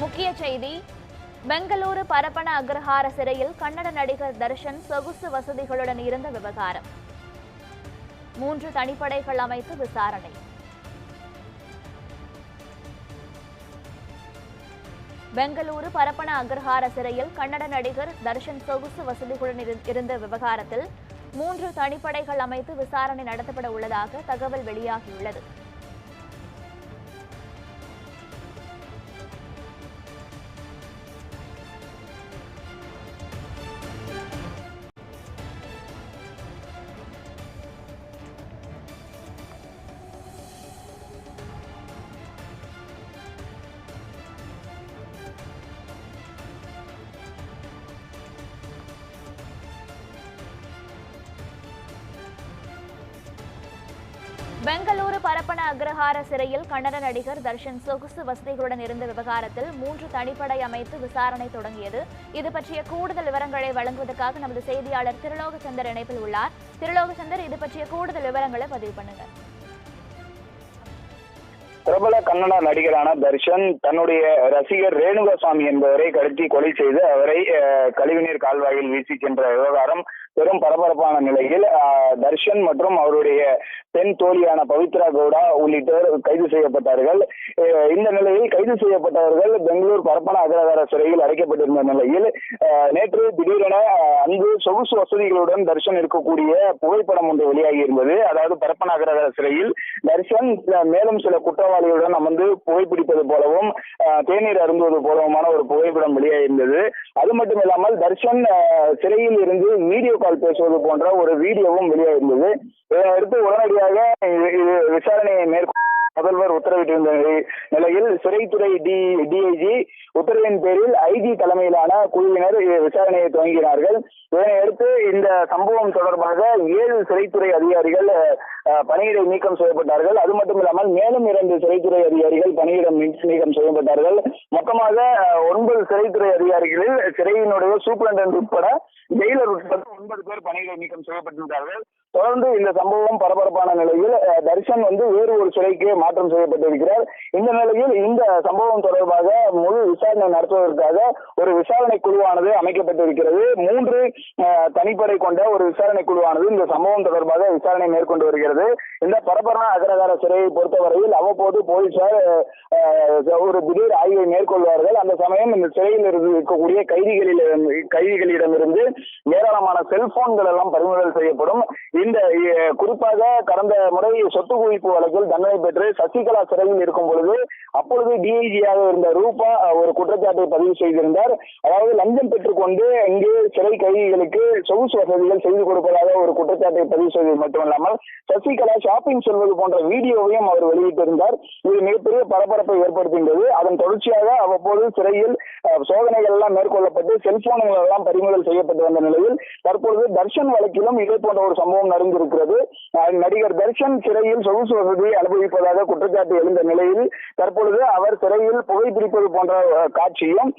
முக்கிய செய்தி பெங்களூரு பரப்பன அக்ரஹார சிறையில் கன்னட நடிகர் தர்ஷன் சொகுசு வசதிகளுடன் இருந்த விவகாரம். மூன்று தனிப்படைகள் அமைத்து விசாரணை. பெங்களூரு பரப்பன அக்ரஹார சிறையில் கன்னட நடிகர் தர்ஷன் சொகுசு வசதிகளுடன் இரு- இருந்த விவகாரத்தில் மூன்று தனிப்படைகள் அமைத்து விசாரணை நடத்தப்பட உள்ளதாக தகவல் வெளியாகியுள்ளது. பெங்களூரு பரப்பன அக்ரஹார சிறையில் கன்னட நடிகர் தர்ஷன் சொகுசு வசதிகளுடன் இருந்த விவகாரத்தில் மூன்று தனிப்படை அமைத்து விசாரணை தொடங்கியது. இது பற்றிய கூடுதல் விவரங்களை வழங்குவதற்காக நமது செய்தியாளர் திருலோகச்சந்தர் இணைப்பில் உள்ளார். திருலோகச்சந்தர் இது பற்றிய கூடுதல் விவரங்களை பதிவு பண்ணுங்கள் பிரபல கன்னட நடிகரான தர்ஷன் தன்னுடைய ரசிகர் ரேணுகாசாமி என்பவரை கடத்தி கொலை செய்து அவரை கழிவுநீர் கால்வாயில் வீசி சென்ற விவகாரம் பெரும் பரபரப்பான நிலையில் தர்ஷன் மற்றும் அவருடைய பெண் தோழியான பவித்ரா கவுடா உள்ளிட்டோர் கைது செய்யப்பட்டார்கள். இந்த நிலையில் கைது செய்யப்பட்டவர்கள் பெங்களூர் பரப்பன அகரகார சிறையில் அடைக்கப்பட்டிருந்த நிலையில் நேற்று திடீரென அங்கு சொகுசு வசதிகளுடன் தர்ஷன் இருக்கக்கூடிய புகைப்படம் ஒன்று வெளியாகி இருந்தது. அதாவது பரப்பன அகரகார சிறையில் தர்ஷன் மேலும் சில குற்றவாளிகளுடன் அமர்ந்து புகைப்பிடிப்பது போலவும் தேநீர் அருந்துவது போலவுமான ஒரு புகைப்படம் வெளியாயிருந்தது. அது மட்டும் இல்லாமல் தர்ஷன் சிறையில் இருந்து வீடியோ கால் பேசுவது போன்ற ஒரு வீடியோவும் வெளியாகியிருந்தது இதனையடுத்து உடனடியாக இது- விசாரணையை மேற்கொண்டு முதல்வர் உத்தரவிட்டிருந்த நிலையில் சிறைத்துறை டி டிஐஜி பேரில் ஐஜி தலைமையிலான குழுவினர் விசாரணையை துவங்கினார்கள். இதனையடுத்து இந்த சம்பவம் தொடர்பாக ஏழு சிறைத்துறை அதிகாரிகள் பணியிடை நீக்கம் செய்யப்பட்டார்கள். அது மட்டும் இல்லாமல் மேலும் இரண்டு சிறைத்துறை அதிகாரிகள் பணியிடம் நீக்கம் செய்யப்பட்டார்கள். மொத்தமாக ஒன்பது சிறைத்துறை அதிகாரிகளில் சிறையினுடைய சூப்பரண்டன்ட் உட்பட ஜெயிலர் உட்பட ஒன்பது பேர் பணியிடை நீக்கம் செய்யப்பட்டிருந்தார்கள். தொடர்ந்து இந்த சம்பவம் பரபரப்பான நிலையில் தர்ஷன் வந்து வேறு ஒரு சிறைக்கு மாற்றம் செய்யப்பட்டிருக்கிறார். இந்த நிலையில் இந்த சம்பவம் தொடர்பாக முழு விசாரணை நடத்துவதற்காக ஒரு விசாரணை குழுவானது அமைக்கப்பட்டிருக்கிறது. மூன்று தனிப்படை கொண்ட ஒரு விசாரணை குழுவானது இந்த சம்பவம் தொடர்பாக விசாரணை மேற்கொண்டு வருகிறது. இந்த பரபரப்பான அகரகார சிறையை பொறுத்தவரையில் அவ்வப்போது போலீசார் ஒரு திடீர் ஆய்வை மேற்கொள்வார்கள். அந்த சமயம் இந்த சிறையில் இருந்து இருக்கக்கூடிய கைதிகளில் கைதிகளிடமிருந்து ஏராளமான செல்போன்கள் எல்லாம் பறிமுதல் செய்யப்படும். இந்த குறிப்பாக கடந்த முறை சொத்து குவிப்பு வழக்கில் தண்டனை பெற்று சசிகலா சிறையில் இருக்கும் பொழுது அப்பொழுது டிஐஜியாக இருந்த ரூபா ஒரு குற்றச்சாட்டை பதிவு செய்திருந்தார். அதாவது லஞ்சம் பெற்றுக்கொண்டு இங்கே சிறை கைதிகளுக்கு சொகுசு வசதிகள் செய்து கொடுப்பதாக ஒரு குற்றச்சாட்டை பதிவு செய்தது மட்டுமல்லாமல் சசிகலா ஷாப்பிங் செல்வது போன்ற வீடியோவையும் அவர் வெளியிட்டிருந்தார். இது மிகப்பெரிய பரபரப்பை ஏற்படுத்துகின்றது அதன் தொடர்ச்சியாக அவ்வப்போது சிறையில் சோதனைகள் எல்லாம் மேற்கொள்ளப்பட்டு செல்போன்கள் எல்லாம் பறிமுதல் செய்யப்பட்டு வந்த நிலையில் தற்பொழுது தர்ஷன் வழக்கிலும் இதே போன்ற ஒரு சம்பவம் நடந்திருக்கிறது நடிகர் தர்ஷன் சிறையில் சொகுசு வசதியை அனுபவிப்பதாக குற்றச்சாட்டு எழுந்த நிலையில் தற்பொழுது அவர் சிறையில் புகைப்பிடிப்பது போன்ற காட்சியும்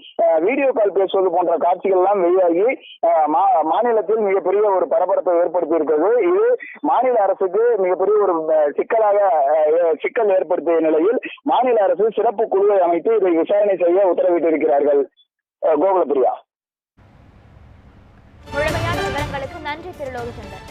வீடியோ கால் பேசுவது போன்ற காட்சிகள் எல்லாம் வெளியாகி மா- மாநிலத்தில் மிகப்பெரிய ஒரு பரபரப்பை ஏற்படுத்தி இருக்கிறது இது மாநில அரசுக்கு மிகப்பெரிய ஒரு சிக்கலாக சிக்கல் ஏற்படுத்திய நிலையில் மாநில அரசு சிறப்பு குழுவை அமைத்து இதை விசாரணை செய்ய உத்தரவிட்டிருக்கிறார்கள். அஹ், கோகுலப்பிரியா. முழுமையான விவரங்களுக்கு நன்றி திருலோகச்சந்தர்.